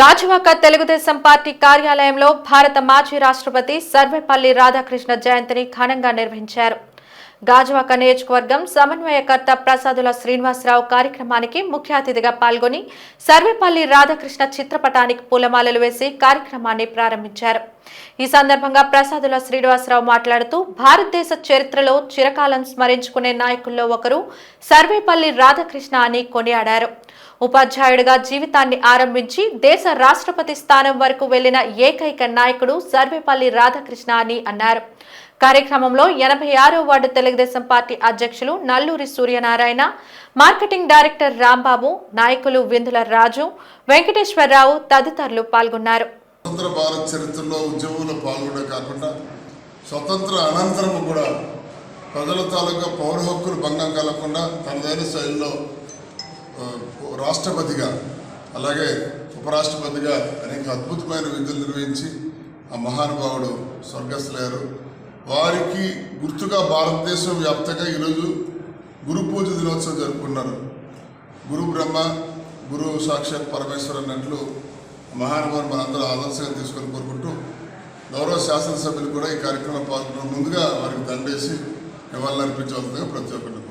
Gajuwaka Telugu Desam party కార్యాలయంలో భారత మాజీ రాష్ట్రపతి సర్వేపల్లి రాధాకృష్ణ జయంతిని ఘనంగా నిర్వహించారు. గాజువాక నియోజకవర్గం సమన్వయకర్త ప్రసాదుల శ్రీనివాసరావు కార్యక్రమానికి ముఖ్య అతిథిగా పాల్గొని సర్వేపల్లి రాధాకృష్ణ చిత్రపటానికి పూలమాలలు వేసి కార్యక్రమాన్ని ప్రారంభించారు. ఈ సందర్భంగా ప్రసాదుల శ్రీనివాసరావు మాట్లాడుతూ భారతదేశ చరిత్రలో చిరకాలం స్మరించుకునే నాయకుల్లో ఒకరు సర్వేపల్లి రాధాకృష్ణ అని కొనియాడారు. ఉపాధ్యాయుడిగా జీవితాన్ని ఆరంభించి దేశ రాష్ట్రపతి స్థానం వరకు వెళ్ళిన ఏకైక నాయకుడు సర్వేపల్లి రాధాకృష్ణ అని అన్నారు. కార్యక్రమంలో ఎనభై ఆరో వార్డు తెలుగుదేశం పార్టీ అధ్యక్షులు నల్లూరి సూర్యనారాయణ మార్కెటింగ్ డైరెక్టర్ రాంబాబు నాయకులు విందుల రాజు వెంకటేశ్వరరావు తదితరులు పాల్గొన్నారు. స్వతంత్ర భారత్ చరిత్రలో ఉద్యమంలో పాల్గొనడం కాకుండా స్వతంత్ర అనంతరం కూడా ప్రజల తాలూకా పౌర హక్కులు భంగం కలగకుండా తనదైన శైలిలో రాష్ట్రపతిగా అలాగే ఉపరాష్ట్రపతిగా అనేక అద్భుతమైన విధులు నిర్వహించి ఆ మహానుభావుడు స్వర్గస్థులయ్యారు. వారికి గుర్తుగా భారతదేశం వ్యాప్తంగా ఈరోజు గురు పూజ దినోత్సవం జరుపుకున్నారు. గురు బ్రహ్మ గురు సాక్షాత్ పరమేశ్వర్ అన్నట్లు మహానుభావులు మనందరూ ఆదర్శంగా తీసుకొని కోరుకుంటూ గౌరవ శాసనసభ్యులు కూడా ఈ కార్యక్రమంలో పాల్గొన్న ముందుగా వారికి దండేసి నివాళులు అర్పించవలసిందిగా ప్రతి ఒక్కరిని